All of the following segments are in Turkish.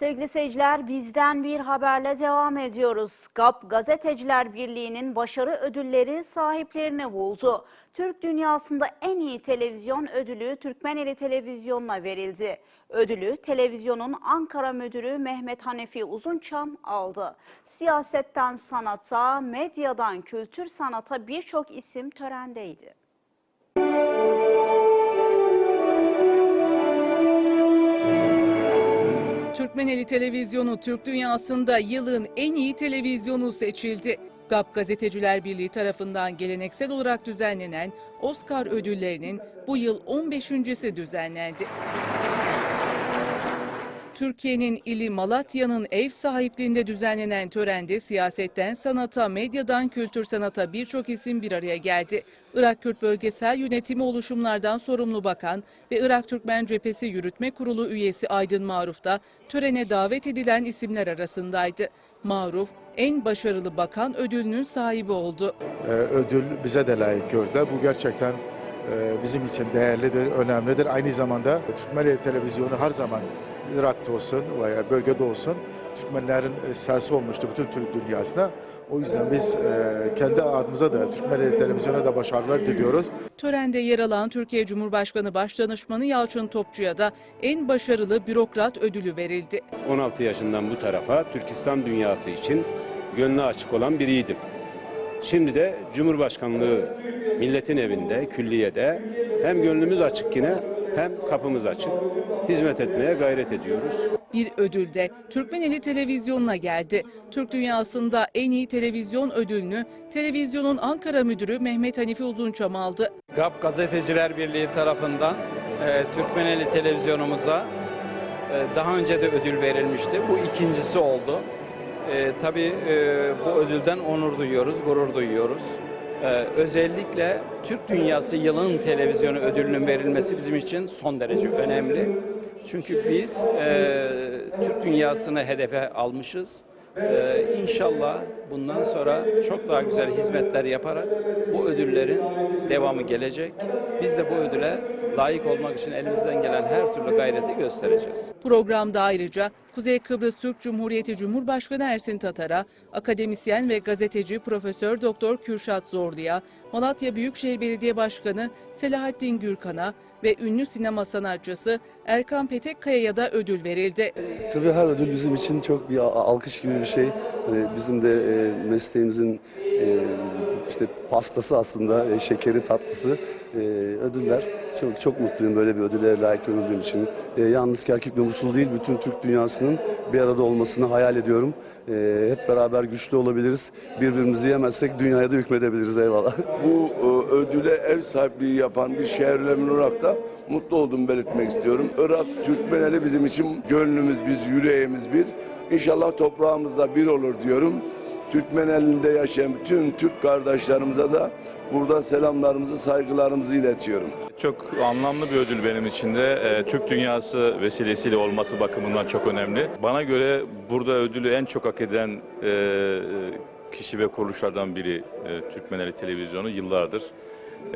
Sevgili seyirciler bizden bir haberle devam ediyoruz. GAP Gazeteciler Birliği'nin başarı ödülleri sahiplerini buldu. Türk dünyasında en iyi televizyon ödülü Türkmeneli Televizyonu'na verildi. Ödülü televizyonun Ankara Müdürü Mehmet Hanefi Uzunçam aldı. Siyasetten sanata, medyadan kültür sanata birçok isim törendeydi. Türkmeneli Televizyonu Türk dünyasında yılın en iyi televizyonu seçildi. GAP Gazeteciler Birliği tarafından geleneksel olarak düzenlenen Oscar ödüllerinin bu yıl 15.si düzenlendi. Türkiye'nin ili Malatya'nın ev sahipliğinde düzenlenen törende siyasetten sanata, medyadan kültür sanata birçok isim bir araya geldi. Irak Kürt Bölgesel Yönetimi oluşumlardan sorumlu bakan ve Irak Türkmen Cephesi Yürütme Kurulu üyesi Aydın Maruf da törene davet edilen isimler arasındaydı. Maruf, en başarılı bakan ödülünün sahibi oldu. Ee, ödül bize de layık gördü. Bu gerçekten bizim için değerlidir, önemlidir. Aynı zamanda Türkmenleri Televizyonu her zaman Irak'ta olsun veya bölgede olsun Türkmenlerin e, sesi olmuştu bütün Türk dünyasına. O yüzden biz e, kendi adımıza da Türkmenleri Televizyonu'na da başarılar diliyoruz. Törende yer alan Türkiye Cumhurbaşkanı Başdanışmanı Yalçın Topçu'ya da en başarılı bürokrat ödülü verildi. 16 yaşından bu tarafa Türk İslam dünyası için gönlü açık olan biriydim. Şimdi de Cumhurbaşkanlığı milletin evinde, külliyede hem gönlümüz açık yine hem kapımız açık. Hizmet etmeye gayret ediyoruz. Bir ödül de Türkmeneli Televizyonu'na geldi. Türk dünyasında en iyi televizyon ödülünü televizyonun Ankara müdürü Mehmet Hanifi Uzunçam aldı. GAP Gazeteciler Birliği tarafından e, Türkmeneli televizyonumuza e, daha önce de ödül verilmişti. Bu ikincisi oldu. E, tabii e, bu ödülden onur duyuyoruz, gurur duyuyoruz. E, özellikle Türk Dünyası Yılın Televizyonu ödülünün verilmesi bizim için son derece önemli. Çünkü biz e, Türk dünyasını hedefe almışız. Ee, inşallah bundan sonra çok daha güzel hizmetler yaparak bu ödüllerin devamı gelecek. Biz de bu ödüle layık olmak için elimizden gelen her türlü gayreti göstereceğiz. Programda ayrıca Kuzey Kıbrıs Türk Cumhuriyeti Cumhurbaşkanı Ersin Tatar'a, akademisyen ve gazeteci Profesör Doktor Kürşat Zorlu'ya, Malatya Büyükşehir Belediye Başkanı Selahattin Gürkan'a ve ünlü sinema sanatçısı Erkan Petekkaya'ya da ödül verildi. Tabii her ödül bizim için çok bir al- alkış gibi bir şey. Hani bizim de e, mesleğimizin e, işte pastası aslında, e, şekeri tatlısı e, ödüller. Çok çok mutluyum böyle bir ödüllere layık görüldüğüm için. E, yalnız Kerkük ve Musul değil, bütün Türk dünyasının bir arada olmasını hayal ediyorum. E, hep beraber güçlü olabiliriz. Birbirimizi yemezsek dünyaya da hükmedebiliriz eyvallah. bu e, ödüle ev sahipliği yapan bir şehirlemin Irak'ta mutlu olduğumu belirtmek istiyorum. Irak, Türkmeneli bizim için gönlümüz biz, yüreğimiz bir. İnşallah toprağımızda bir olur diyorum. Türkmeneli'nde yaşayan bütün Türk kardeşlerimize de burada selamlarımızı, saygılarımızı iletiyorum. Çok anlamlı bir ödül benim için de. Ee, Türk dünyası vesilesiyle olması bakımından çok önemli. Bana göre burada ödülü en çok hak eden e, kişi ve kuruluşlardan biri e, Türkmeneli Televizyonu yıllardır.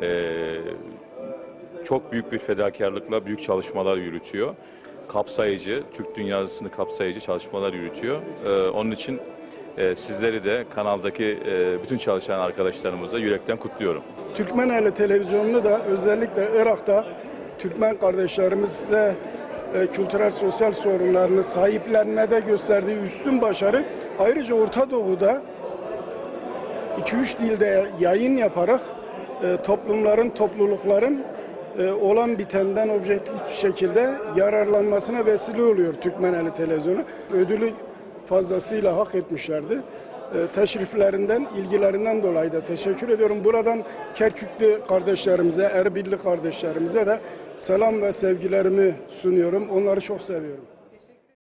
E, çok büyük bir fedakarlıkla büyük çalışmalar yürütüyor. Kapsayıcı, Türk dünyasını kapsayıcı çalışmalar yürütüyor. Onun için e, sizleri de kanaldaki e, bütün çalışan arkadaşlarımızı yürekten kutluyorum. Türkmeneli televizyonunu da özellikle Irak'ta Türkmen kardeşlerimize e, kültürel sosyal sorunlarını sahiplenmede gösterdiği üstün başarı ayrıca Orta Doğu'da 2-3 dilde yayın yaparak toplumların, toplulukların olan bitenden objektif şekilde yararlanmasına vesile oluyor Türkmeneli televizyonu. Ödülü fazlasıyla hak etmişlerdi. E, Teşriflerinden, ilgilerinden dolayı da teşekkür ediyorum. Buradan Kerküklü kardeşlerimize, Erbilli kardeşlerimize de selam ve sevgilerimi sunuyorum. Onları çok seviyorum.